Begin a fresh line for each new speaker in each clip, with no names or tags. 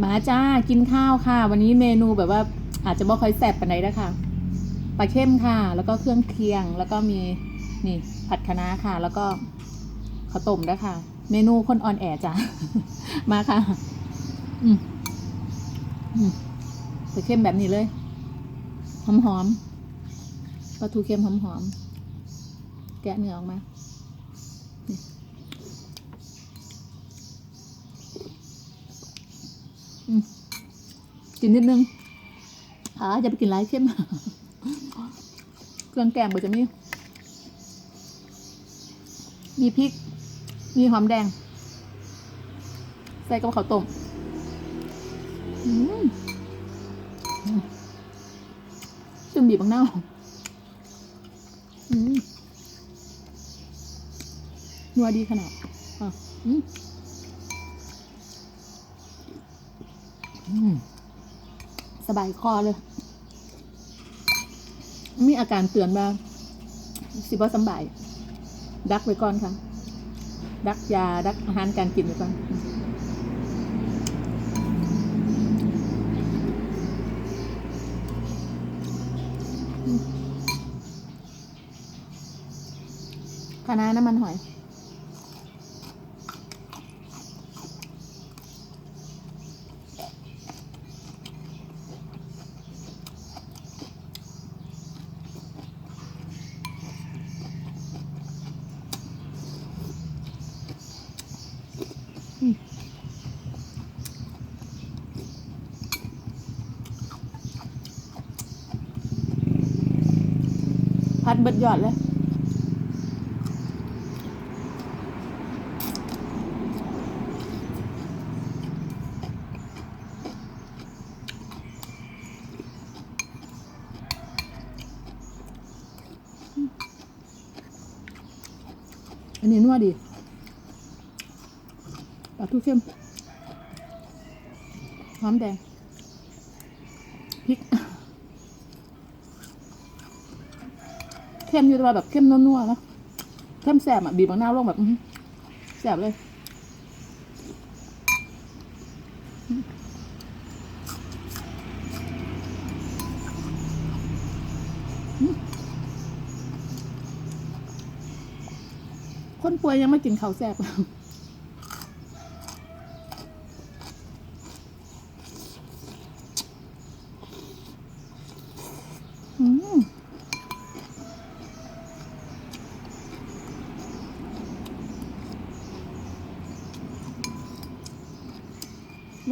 มาจ้ากินข้าวค่ะ วันนี้เมนูแบบว่าอาจจะบ่ค่อยแซ่บปานใดนะคะปลาเข้มค่ะ แล้วก็เครื่องเคียง แล้วก็มีนี่ผัดคะน้าค่ะ แล้วก็ข้าวต้มด้ค่ะเมนูคนอ่อนแอจ้ะมาค่ะ อืมอืมปลาเข้มแบบนี้เลยหอมหอมปลาทูเค็มหอมหอมแกะเนื้อออกมานี่อืม กินนิดนึงอ่าอย่าไปกินไรเข้มเครื่องแกงเบอร์จะมี มีพริก มีหอมแดง ใส่กับข้าวต้มจุ่มบีบบางเน่านัวดีขนาดอะอืมอืม สบายคอเลย มีอาการเตือนว่าสิบ่สบาย ดักไว้ก่อนค่ะ ดักยา ดักอาหารการกินไว้ก่อนคณะน้ำมันหอย พัดเบิดยอดเลยอันนี้นัวดี ลาทูเข้มหอมแดงพริกเข้มอยู่แต่ว่าแบบเข้มนัวๆนะเข้มแสบอะบีบบางหน้าวลงแบบแสบเลยคนป่วยยังไม่กินข้าวแซ่บ อืม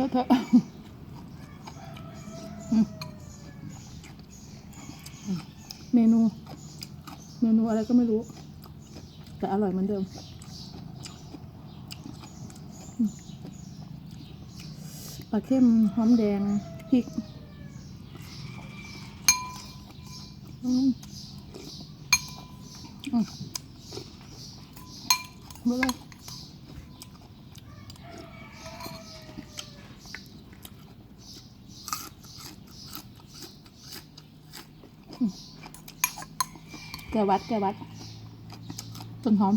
แล้วเธอะอืมอืมเมนู เมนูอะไรก็ไม่รู้ แต่อร่อยเหมือนเดิม ปลาเข้มหอมแดงพริกอืมอืมเมื่อไร แกวัดแกวัดต้นหอม